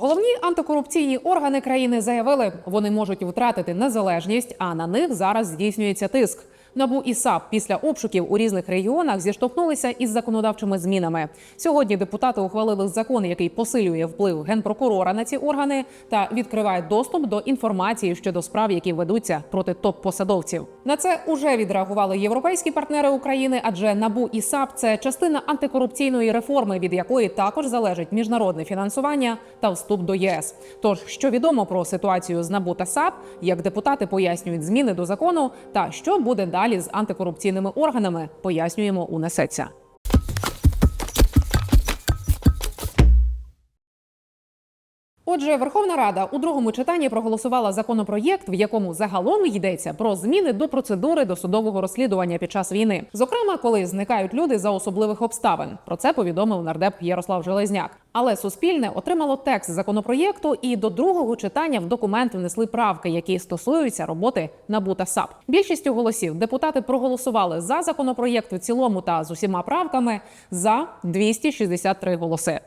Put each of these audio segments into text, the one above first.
Головні антикорупційні органи країни заявили, вони можуть втратити незалежність, а на них зараз здійснюється тиск. Набу і САП після обшуків у різних регіонах зіштовхнулися із законодавчими змінами. Сьогодні депутати ухвалили закон, який посилює вплив генпрокурора на ці органи та відкриває доступ до інформації щодо справ, які ведуться проти топ-посадовців. На це уже відреагували європейські партнери України, адже набу і САП це частина антикорупційної реформи, від якої також залежить міжнародне фінансування та вступ до ЄС. Тож, що відомо про ситуацію з НАБУ та САП, як депутати пояснюють зміни до закону, та що буде далі з антикорупційними органами, пояснюємо у несеться. Отже, Верховна Рада у другому читанні проголосувала законопроєкт, в якому загалом йдеться про зміни до процедури досудового розслідування під час війни, зокрема, коли зникають люди за особливих обставин. Про це повідомив нардеп Ярослав Железняк. Але Суспільне отримало текст законопроєкту, і до другого читання в документ внесли правки, які стосуються роботи НАБУ та САП. Більшістю голосів депутати проголосували за законопроєкт в цілому та з усіма правками за 263 голоси.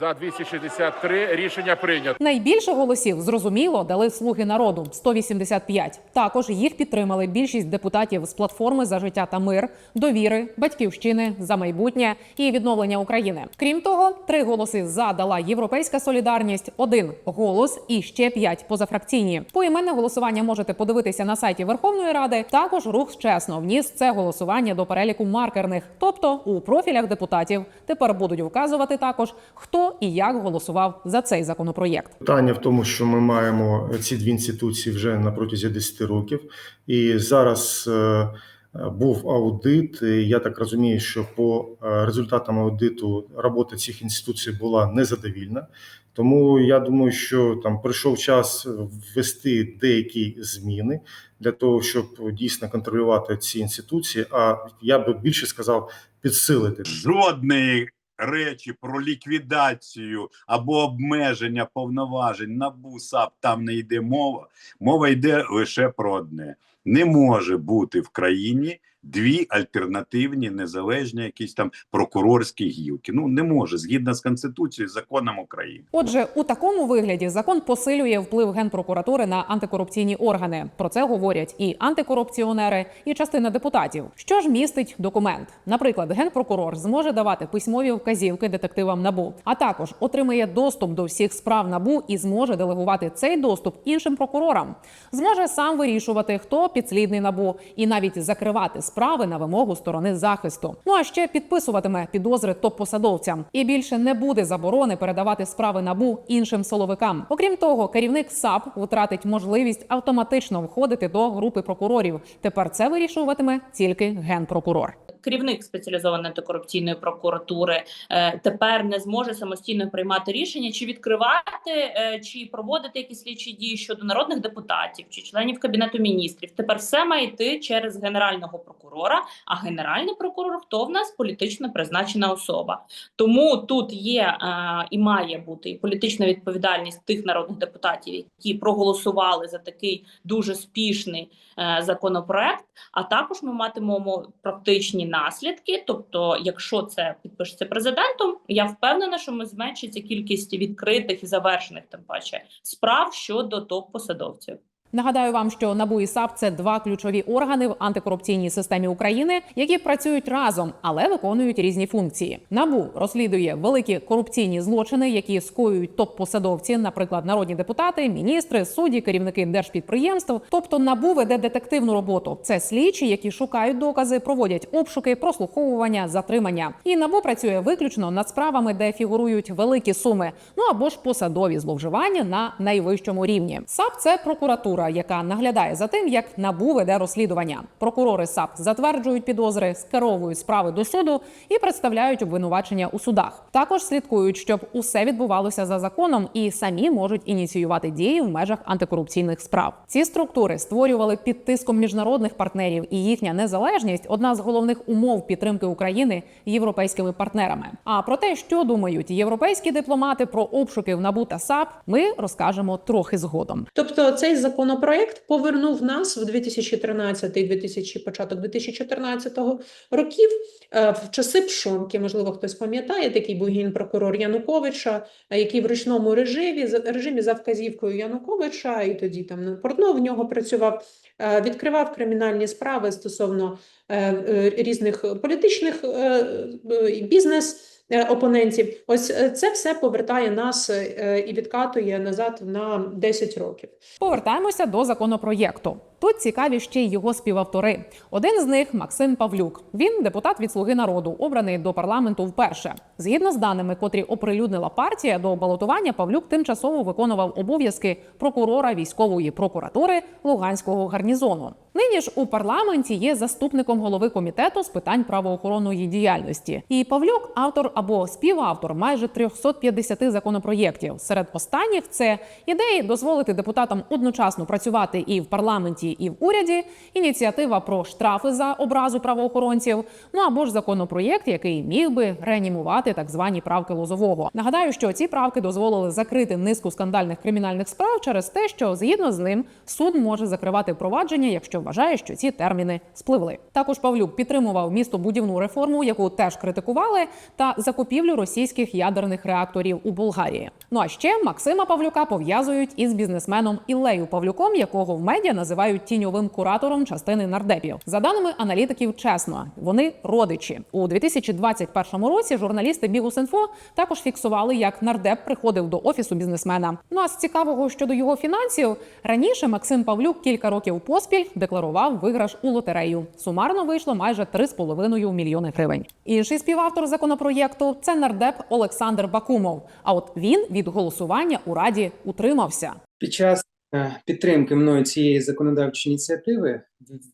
За 263 рішення прийнято. Найбільше голосів зрозуміло дали слуги народу 185. Також їх підтримали більшість депутатів з платформи за життя та мир, довіри, батьківщини за майбутнє і відновлення України. Крім того, три голоси за дала Європейська солідарність, один голос і ще п'ять позафракційні. Поіменне голосування можете подивитися на сайті Верховної Ради. Також рух чесно вніс це голосування до переліку маркерних, тобто у профілях депутатів тепер будуть вказувати також хто і як голосував за цей законопроєкт. Питання в тому, що ми маємо ці дві інституції вже на протязі 10 років, і зараз е, був аудит. і Я так розумію, що по е, результатам аудиту робота цих інституцій була незадовільна. Тому я думаю, що там прийшов час ввести деякі зміни для того, щоб дійсно контролювати ці інституції. А я би більше сказав підсилити. жодної речі про ліквідацію або обмеження повноважень НАБУ САП там не йде мова. Мова йде лише про одне: не може бути в країні дві альтернативні незалежні якісь там прокурорські гілки. Ну не може згідно з конституцією, законом України. Отже, у такому вигляді закон посилює вплив генпрокуратури на антикорупційні органи. Про це говорять і антикорупціонери, і частина депутатів. Що ж містить документ? Наприклад, генпрокурор зможе давати письмові вказівки детективам набу, а також отримає доступ до всіх справ набу і зможе делегувати цей доступ іншим прокурорам. Зможе сам вирішувати, хто підслідний набу, і навіть закривати справи на вимогу сторони захисту. Ну а ще підписуватиме підозри топ-посадовцям і більше не буде заборони передавати справи набу іншим силовикам. Окрім того, керівник САП втратить можливість автоматично входити до групи прокурорів. Тепер це вирішуватиме тільки генпрокурор. керівник спеціалізованої антикорупційної прокуратури е, тепер не зможе самостійно приймати рішення, чи відкривати, е, чи проводити якісь слідчі дії щодо народних депутатів чи членів кабінету міністрів. Тепер все має йти через генерального прокурора. А генеральний прокурор хто в нас політично призначена особа. Тому тут є е, і має бути і політична відповідальність тих народних депутатів, які проголосували за такий дуже спішний е, законопроект. А також ми матимемо практичні наслідки. Тобто, якщо це підпишеться президентом, я впевнена, що ми зменшиться кількість відкритих і завершених тим паче справ щодо топ-посадовців. Нагадаю вам, що НАБУ і САП це два ключові органи в антикорупційній системі України, які працюють разом, але виконують різні функції. НАБУ розслідує великі корупційні злочини, які скоюють топ-посадовці, наприклад, народні депутати, міністри, судді, керівники держпідприємств. Тобто НАБУ веде детективну роботу. Це слідчі, які шукають докази, проводять обшуки, прослуховування, затримання. І НАБУ працює виключно над справами, де фігурують великі суми, ну або ж посадові зловживання на найвищому рівні. САП це прокуратура, яка наглядає за тим, як НАБУ веде розслідування. Прокурори САП затверджують підозри, скеровують справи до суду і представляють обвинувачення у судах. Також слідкують, щоб усе відбувалося за законом, і самі можуть ініціювати дії в межах антикорупційних справ. Ці структури створювали під тиском міжнародних партнерів, і їхня незалежність одна з головних умов підтримки України європейськими партнерами. А про те, що думають європейські дипломати про обшуки в НАБУ та САП, ми розкажемо трохи згодом. Тобто цей закон законопроект повернув нас в 2013-2000, початок 2014 років е, в часи Пшонки. Можливо, хтось пам'ятає, такий був генпрокурор Януковича, е, який в ручному режимі режимі за вказівкою Януковича, і тоді там Портнов в нього працював, е, відкривав кримінальні справи стосовно різних політичних бізнес. Е, Опонентів, ось е, це все повертає нас е, і відкатує назад на 10 років. Повертаємося до законопроєкту. Тут цікаві ще й його співавтори. Один з них Максим Павлюк. Він депутат від Слуги народу, обраний до парламенту вперше. Згідно з даними, котрі оприлюднила партія до балотування, Павлюк тимчасово виконував обов'язки прокурора військової прокуратури Луганського гарнізону. Нині ж у парламенті є заступником голови комітету з питань правоохоронної діяльності. І Павлюк автор або співавтор майже 350 законопроєктів. Серед останніх це ідеї дозволити депутатам одночасно працювати і в парламенті, і в уряді. Ініціатива про штрафи за образу правоохоронців. Ну або ж законопроєкт, який міг би реанімувати так звані правки Лозового. Нагадаю, що ці правки дозволили закрити низку скандальних кримінальних справ через те, що згідно з ним суд може закривати провадження, якщо вважає, що ці терміни спливли. Також Павлюк підтримував містобудівну реформу, яку теж критикували, та закупівлю російських ядерних реакторів у Болгарії. Ну а ще Максима Павлюка пов'язують із бізнесменом Іллею Павлюком, якого в медіа називають тіньовим куратором частини нардепів. За даними аналітиків, чесно, вони родичі у 2021 році. Журналісти Бігус.Інфо також фіксували, як нардеп приходив до офісу бізнесмена. Ну а з цікавого щодо його фінансів, раніше Максим Павлюк кілька років поспіль декларував виграш у лотерею. Сумарно вийшло майже 3,5 мільйони гривень. Інший співавтор законопроєкту це нардеп Олександр Бакумов. А от він від голосування у раді утримався. Під час е, підтримки мною цієї законодавчої ініціативи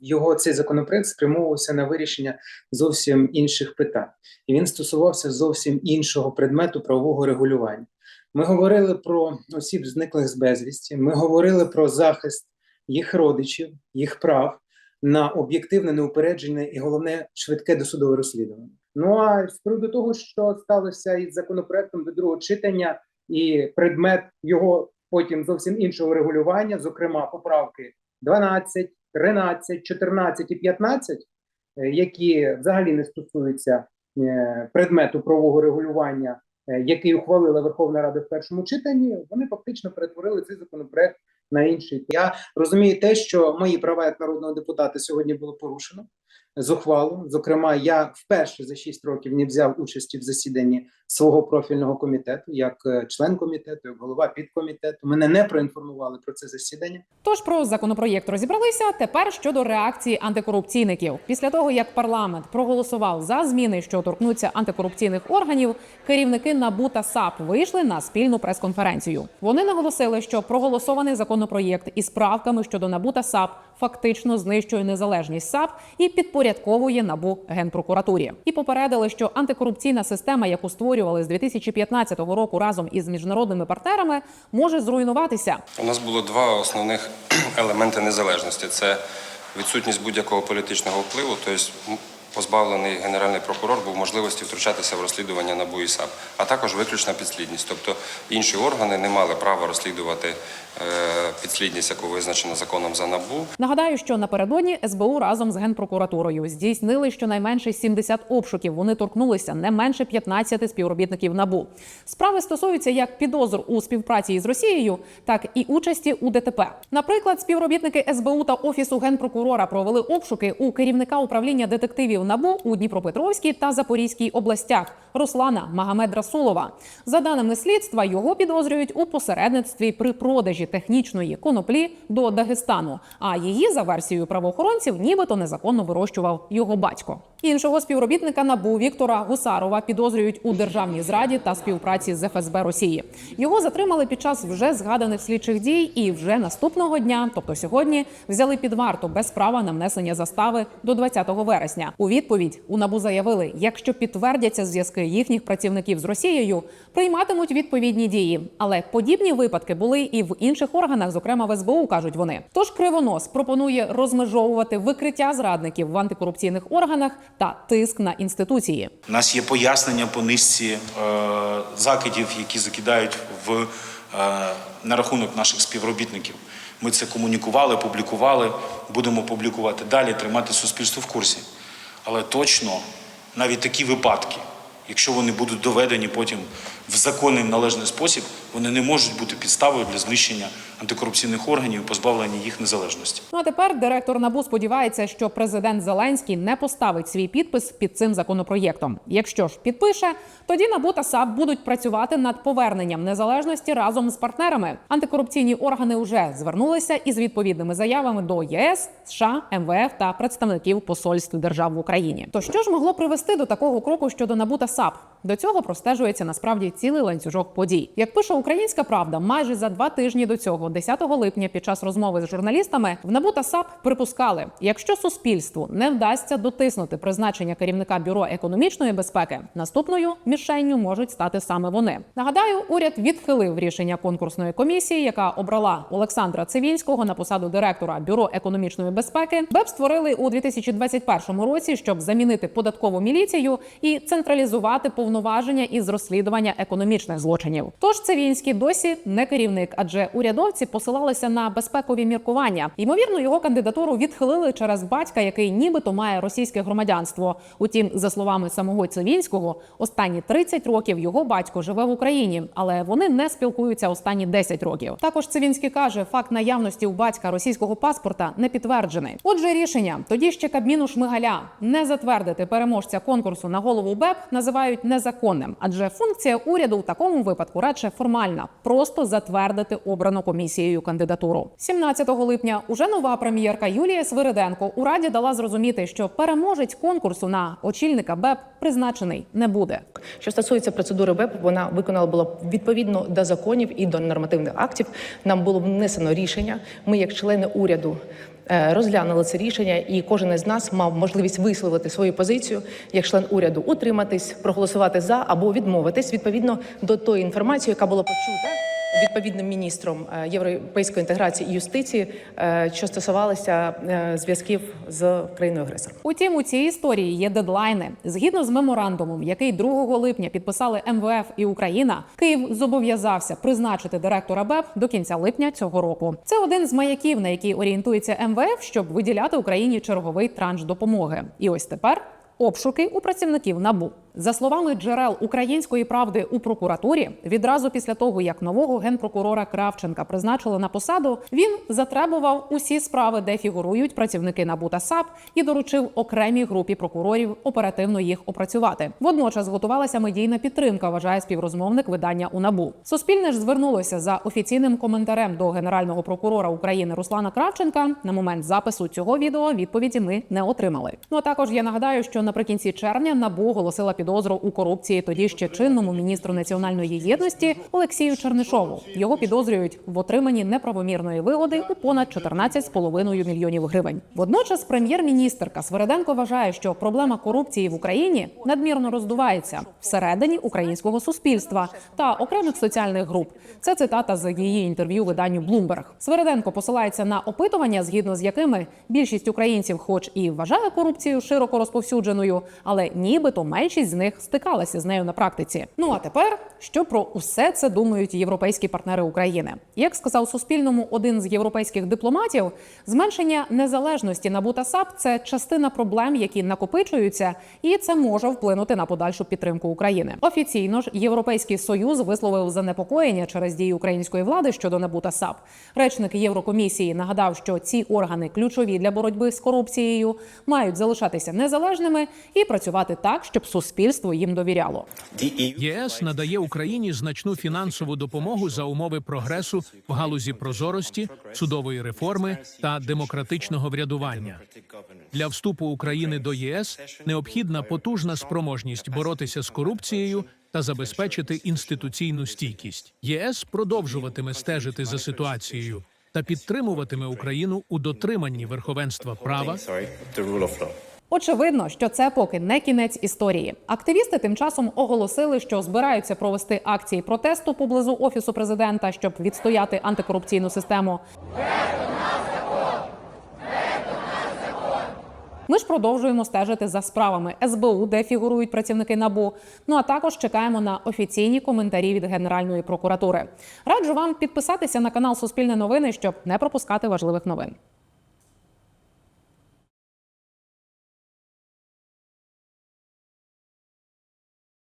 його цей законопроект спрямовувався на вирішення зовсім інших питань, і він стосувався зовсім іншого предмету правового регулювання. Ми говорили про осіб, зниклих з безвісті. Ми говорили про захист їх родичів, їх прав на об'єктивне, неупереджене і головне швидке досудове розслідування. Ну а з приводу того, що сталося із законопроектом до другого читання, і предмет його потім зовсім іншого регулювання, зокрема поправки 12, 13, 14 і 15, е, які взагалі не стосуються е, предмету правового регулювання, е, який ухвалила Верховна Рада в першому читанні, вони фактично перетворили цей законопроект на інший. Я розумію те, що мої права як народного депутата сьогодні було порушено зухвало. Зокрема, я вперше за 6 років не взяв участі в засіданні свого профільного комітету, як е, член комітету, як голова підкомітету. Мене не проінформували про це засідання. Тож про законопроєкт розібралися. Тепер щодо реакції антикорупційників. Після того як парламент проголосував за зміни, що торкнуться антикорупційних органів, керівники НАБУ та САП вийшли на спільну прес-конференцію. Вони наголосили, що проголосований законопроєкт із правками щодо НАБУ та САП фактично знищує незалежність САП і підпорядковує НАБУ генпрокуратурі. І попередили, що антикорупційна система, яку створювали з 2015 року разом із міжнародними партнерами, може зруйнуватися. У нас було два основних елементи незалежності: це відсутність будь-якого політичного впливу, тобто позбавлений генеральний прокурор був можливості втручатися в розслідування НАБУ і САП, а також виключна підслідність. Тобто інші органи не мали права розслідувати підслідність, яку визначено законом за НАБУ. Нагадаю, що напередодні СБУ разом з генпрокуратурою здійснили щонайменше 70 обшуків. Вони торкнулися не менше 15 співробітників набу. Справи стосуються як підозр у співпраці із Росією, так і участі у ДТП. Наприклад, співробітники СБУ та офісу генпрокурора провели обшуки у керівника управління детективів набу у Дніпропетровській та Запорізькій областях Руслана Магомед Расулова. За даними слідства, його підозрюють у посередництві при продажі технічної коноплі до Дагестану. А її за версією правоохоронців, нібито незаконно вирощував його батько. Іншого співробітника НАБУ Віктора Гусарова підозрюють у державній зраді та співпраці з ФСБ Росії. Його затримали під час вже згаданих слідчих дій, і вже наступного дня, тобто сьогодні, взяли під варту без права на внесення застави до 20 вересня. У відповідь у НАБУ заявили, якщо підтвердяться зв'язки їхніх працівників з Росією, прийматимуть відповідні дії. Але подібні випадки були і в інших органах, зокрема в СБУ, кажуть вони. Тож кривонос пропонує розмежовувати викриття зрадників в антикорупційних органах та тиск на інституції. У нас є пояснення по низці е, закидів, які закидають в, е, на рахунок наших співробітників. Ми це комунікували, публікували, будемо публікувати далі, тримати суспільство в курсі. Але точно навіть такі випадки, якщо вони будуть доведені потім в законний належний спосіб, вони не можуть бути підставою для знищення антикорупційних органів позбавлення їх незалежності. Ну а тепер директор набу сподівається, що президент Зеленський не поставить свій підпис під цим законопроєктом. Якщо ж підпише, тоді НАБУ та САП будуть працювати над поверненням незалежності разом з партнерами. Антикорупційні органи вже звернулися із відповідними заявами до ЄС, США, МВФ та представників посольств держав в Україні. То що ж могло привести до такого кроку щодо НАБУ та САП? До цього простежується насправді цілий ланцюжок подій. Як пише Українська Правда, майже за два тижні до цього, 10 липня, під час розмови з журналістами, в НАБУ та САП припускали, якщо суспільству не вдасться дотиснути призначення керівника бюро економічної безпеки, наступною мішенню можуть стати саме вони. Нагадаю, уряд відхилив рішення конкурсної комісії, яка обрала Олександра Цивільського на посаду директора бюро економічної безпеки. БЕП створили у 2021 році, щоб замінити податкову міліцію і централізувати повноваження із розслідування економічних злочинів. Тож Цивільський досі не керівник, адже урядовці посилалися на безпекові міркування. Ймовірно, його кандидатуру відхилили через батька, який нібито має російське громадянство. Утім, за словами самого Цивільського, останні 30 років його батько живе в Україні, але вони не спілкуються останні 10 років. Також Цивінський каже, факт наявності у батька російського паспорта не підтверджений. Отже, рішення тоді ще Кабміну Шмигаля не затвердити переможця конкурсу на голову БЕП називають незаконним, адже функція уряду в такому випадку радше формальна просто затвердити обрану комісією кандидатуру. 17 липня уже нова прем'єрка Юлія Свириденко у раді дала зрозуміти, що переможець конкурсу на очільника БЕП призначений не буде. Що стосується процедури БЕП, вона виконала була відповідно до законів і до нормативних актів. Нам було внесено рішення. Ми, як члени уряду, розглянули це рішення, і кожен із нас мав можливість висловити свою позицію як член уряду, утриматись, проголосувати за або відмовитись відповідно до тої інформації, яка була почута. Відповідним міністром е, європейської інтеграції і юстиції, е, що стосувалися е, зв'язків з країною агресором. Утім, у цій історії є дедлайни. Згідно з меморандумом, який 2 липня підписали МВФ і Україна, Київ зобов'язався призначити директора БЕП до кінця липня цього року. Це один з маяків, на який орієнтується МВФ, щоб виділяти Україні черговий транш допомоги. І ось тепер обшуки у працівників набу. За словами джерел української правди у прокуратурі, відразу після того як нового генпрокурора Кравченка призначили на посаду, він затребував усі справи, де фігурують працівники НАБУ та САП, і доручив окремій групі прокурорів оперативно їх опрацювати. Водночас готувалася медійна підтримка, вважає співрозмовник видання у НАБУ. Суспільне ж звернулося за офіційним коментарем до генерального прокурора України Руслана Кравченка. На момент запису цього відео відповіді ми не отримали. Ну а також я нагадаю, що наприкінці червня НАБУ оголосила підозру у корупції тоді ще чинному міністру національної єдності Олексію Чернишову. Його підозрюють в отриманні неправомірної вигоди у понад 14,5 мільйонів гривень. Водночас прем'єр-міністрка Свириденко вважає, що проблема корупції в Україні надмірно роздувається всередині українського суспільства та окремих соціальних груп. Це цитата з її інтерв'ю виданню Bloomberg. Свириденко посилається на опитування, згідно з якими більшість українців, хоч і вважає корупцію широко розповсюдженою, але нібито меншість з них стикалася з нею на практиці. Ну а тепер що про усе це думають європейські партнери України? Як сказав Суспільному один з європейських дипломатів, зменшення незалежності НАБУ та САП – це частина проблем, які накопичуються, і це може вплинути на подальшу підтримку України. Офіційно ж Європейський союз висловив занепокоєння через дії української влади щодо НАБУ САП. Речник Єврокомісії нагадав, що ці органи ключові для боротьби з корупцією, мають залишатися незалежними і працювати так, щоб суспільство їм довіряло. ЄС надає Україні значну фінансову допомогу за умови прогресу в галузі прозорості, судової реформи та демократичного врядування. Для вступу України до ЄС необхідна потужна спроможність боротися з корупцією та забезпечити інституційну стійкість. ЄС продовжуватиме стежити за ситуацією та підтримуватиме Україну у дотриманні верховенства права Очевидно, що це поки не кінець історії. Активісти тим часом оголосили, що збираються провести акції протесту поблизу офісу президента, щоб відстояти антикорупційну систему. Ми ж продовжуємо стежити за справами СБУ, де фігурують працівники набу. Ну а також чекаємо на офіційні коментарі від Генеральної прокуратури. Раджу вам підписатися на канал Суспільне новини, щоб не пропускати важливих новин.